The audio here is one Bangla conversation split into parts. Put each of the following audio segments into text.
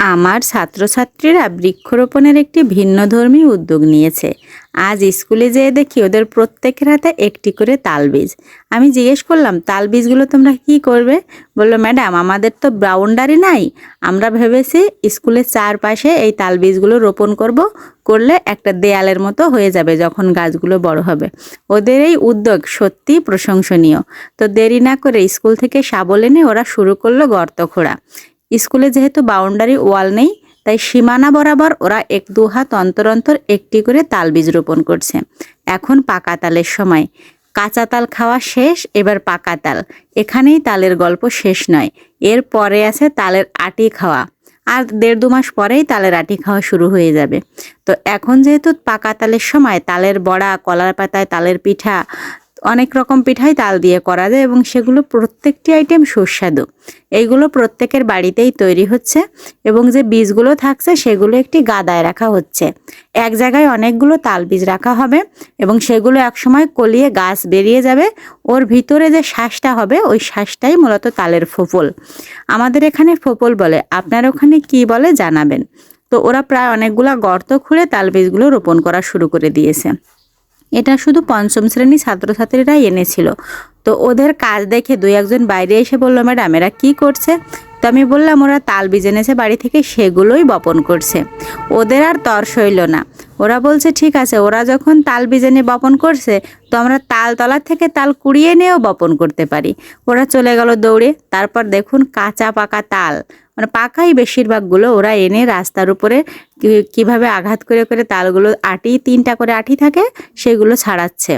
আমার ছাত্রছাত্রীরা বৃক্ষরোপণের একটি ভিন্নধর্মী উদ্যোগ নিয়েছে। আজ স্কুলে যেয়ে দেখি ওদের প্রত্যেকের হাতে একটি করে তালবীজ। আমি জিজ্ঞেস করলাম, তালবীজগুলো তোমরা কি করবে? বলল, ম্যাডাম, আমাদের তো বাউন্ডারি নাই। আমরা ভেবেছি স্কুলের চারপাশে এই তালবীজগুলো রোপণ করব, করলে একটা দেয়ালের মতো হয়ে যাবে যখন গাছগুলো বড় হবে। ওদের এই উদ্যোগ সত্যি প্রশংসনীয়। তো দেরি না করে স্কুল থেকে শাবল এনে ওরা শুরু করল গর্ত খোঁড়া স্কুলে যেহেতু বাউন্ডারি ওয়াল নেই, তাই সীমানা বরাবর ওরা এক দু হাত অন্তর অন্তর একটি করে তাল বীজ রোপণ করছে। এখন পাকা তালের সময়। কাঁচা তাল খাওয়া শেষ, এবার পাকা তাল। এখানেই তালের গল্প শেষ নয়। এর পরে আছে তালের আটি খাওয়া। আর দেড় দু মাস পরেই তালের আটি খাওয়া শুরু হয়ে যাবে। তো এখন যেহেতু পাকা তালের সময়, তালের বড়া, কলার পাতায় তালের পিঠা অনেক রকম পিঠাই তাল দিয়ে করা যায় এবং সেগুলো প্রত্যেকটি আইটেম সুস্বাদু। এইগুলো প্রত্যেকের বাড়িতেই তৈরি হচ্ছে এবং যে বীজগুলো থাকছে সেগুলো একটি গাদায় রাখা হচ্ছে। এক জায়গায় অনেকগুলো তাল বীজ রাখা হবে এবং সেগুলো একসময় কলিয়ে গাছ বেরিয়ে যাবে, ওর ভিতরে যে শ্বাসটা হবে ওই শ্বাসটাই মূলত তালের ফোপল আমাদের এখানে ফোপল বলে, আপনার ওখানে কি বলে জানাবেন। তো ওরা প্রায় অনেকগুলা গর্ত খুঁড়ে তাল বীজগুলো রোপণ করা শুরু করে দিয়েছে। এটা শুধু পঞ্চম শ্রেণি ছাত্রছাত্রীরাই এনেছিল। তো ওদের কাজ দেখে দুই একজন বাইরে এসে বলল, ম্যাডাম, এরা কী করছে? তো আমি বললাম, ওরা তাল বিজে এনেছে, বাড়ি থেকে সেগুলোই বপন করছে। ওদের আর তর সইল না। ওরা বলছে, ঠিক আছে, ওরা যখন তাল বীজ নিয়ে বপন করছে, তো আমরা তাল তলার থেকে তাল কুড়িয়ে নিয়েও বপন করতে পারি। ওরা চলে গেল দৌড়ে, তারপর দেখুন কাঁচা পাকা তাল। মানে পাকাই বেশিরভাগগুলো ওরা এনে রাস্তার উপরে কীভাবে আঘাত করে করে তালগুলো আটি, তিনটা করে আটি থাকে, সেগুলো ছাড়াচ্ছে।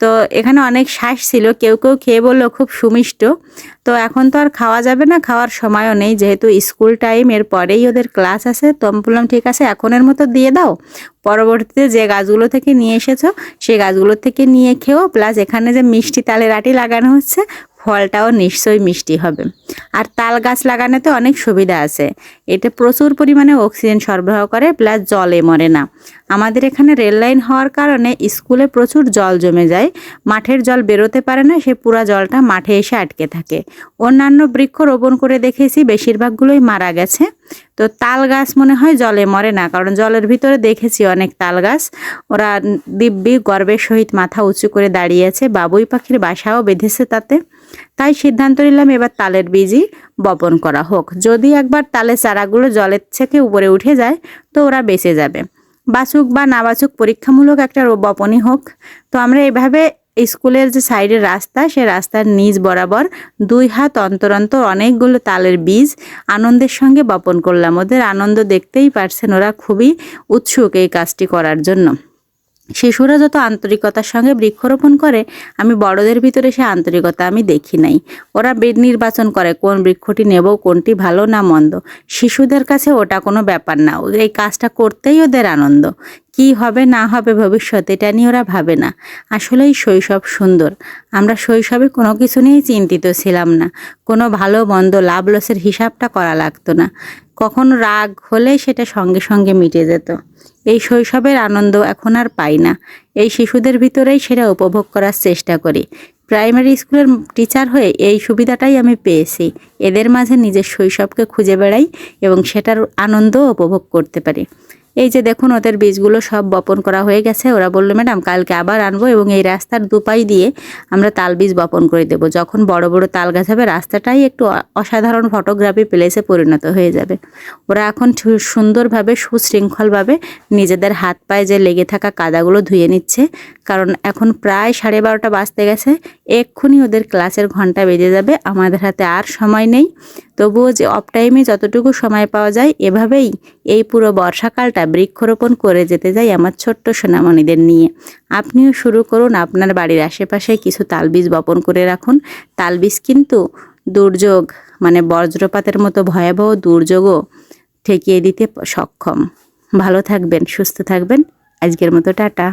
তো এখানে অনেক শ্বাস ছিল, কেউ কেউ খেয়ে বলল খুব সুমিষ্ট। তো এখন তো আর খাওয়া যাবে না, খাওয়ার সময়ও নেই, যেহেতু স্কুল টাইম, এর পরেই ওদের ক্লাস আছে। তো আমি বললাম, ঠিক আছে, এখনের মতো দিয়ে দাও। পরবর্তীতে যে গাছগুলো থেকে নিয়ে এসেছ, সেই গাছগুলো থেকে নিয়ে খেও। প্লাস এখানে যে মিষ্টি তালের আটি লাগানো হচ্ছে, ফলটাও নিশ্চয়ই মিষ্টি হবে। আর তাল গাছ লাগানোতে অনেক সুবিধা আছে। এটা প্রচুর পরিমাণে অক্সিজেন সরবরাহ করে, প্লাস জলে মরে না। আমাদের এখানে রেল লাইন হওয়ার কারণে স্কুলে প্রচুর জল জমে যায়। মাঠের জল বেরোতে পারে না, সে পুরা জলটা মাঠে এসে আটকে থাকে। অন্যান্য বৃক্ষ রোপণ করে দেখেছি, বেশিরভাগগুলোই মারা গেছে। তো তাল গাছ মনে হয় জলে মরে না, কারণ জলের ভিতরে দেখেছি অনেক তাল গাছ। ওরা দিব্যি গর্বের সহিত মাথা উঁচু করে দাঁড়িয়েছে বাবুই পাখির বাসাও বেঁধেছে তাতে। তাই সিদ্ধান্ত নিলাম এবার তালের বীজই বপন করা হোক। যদি একবার তালের চারাগুলো জলের থেকে উপরে উঠে যায়, তো ওরা বেঁচে যাবে। বাছুক বা না বাচুক পরীক্ষামূলক একটা বপনই হোক। তো আমরা এভাবে স্কুলের যে সাইডের রাস্তা, সে রাস্তার নিজ বরাবর দুই হাত অন্তর অন্তর অনেকগুলো তালের বীজ আনন্দের সঙ্গে বপন করলাম। ওদের আনন্দ দেখতেই পারছেন, ওরা খুবই উৎসুক এই কাজটি করার জন্য। শিশুরা যত আন্তরিকতার সঙ্গে বৃক্ষরোপণ করে, আমি বড়দের ভিতরে সে আন্তরিকতা আমি দেখি নাই। ওরা নির্বাচন করে, কোন বৃক্ষটি নেব, কোনটি ভালো না মন্দ। শিশুদের কাছে ওটা কোনো ব্যাপার না, ওদের এই কাজটা করতেই ওদের আনন্দ। কি হবে, না হবে ভবিষ্যতে, এটা নিয়ে ওরা ভাবে না। আসলেই শৈশব সুন্দর। আমরা শৈশবে কোনো কিছু নিয়েই চিন্তিত ছিলাম না। কোনো ভালো, মন্দ, লাভ লসের হিসাবটা করা লাগতো না। কখনো রাগ হলে সেটা সঙ্গে সঙ্গে মিটে যেত। এই শৈশবের আনন্দ এখন আর পাই না। এই শিশুদের ভিতরেই সেটা উপভোগ করার চেষ্টা করি। প্রাইমারি স্কুলের টিচার হয়ে এই সুবিধাটাই আমি পেয়েছি। এদের মাঝে নিজের শৈশবকে খুঁজে বেড়াই এবং সেটার আনন্দ উপভোগ করতে পারি। এই যে দেখুন, ওদের বীজগুলো সব বপন করা হয়ে গেছে। ওরা বলল, ম্যাডাম, কালকে আবার আনব এবং এই রাস্তার দুপাই দিয়ে আমরা তাল বীজ বপন করে দেব। যখন বড় বড় তাল গাছ হবে, রাস্তাটাই একটু অসাধারণ ফটোগ্রাফি প্লেসে পরিণত হয়ে যাবে। ওরা এখন সুন্দরভাবে, সুশৃঙ্খলভাবে নিজেদের হাত পায়ে যে লেগে থাকা কাদাগুলো ধুয়ে নিচ্ছে। কারণ এখন প্রায় সাড়ে বারোটা বাজতে গেছে। এক্ষুনি ওদের ক্লাসের ঘণ্টা বেজে যাবে। আমাদের হাতে আর সময় নেই। তবুও যে অফ টাইমে যতটুকু সময় পাওয়া যায়, এভাবেই এই পুরো বর্ষাকালটা বৃক্ষরোপণ করে যেতে যাই আমার ছোট্ট সোনামণিদের নিয়ে। আপনিও শুরু করুন, আপনার বাড়ির আশেপাশে কিছু তালবিজ বপন করে রাখুন। তালবিজ কিন্তু দুর্যোগ মানে বজ্রপাতের মতো ভয়াবহ দুর্যোগও ঠেকিয়ে দিতে সক্ষম। ভালো থাকবেন, সুস্থ থাকবেন। আজকের মতো টাটা।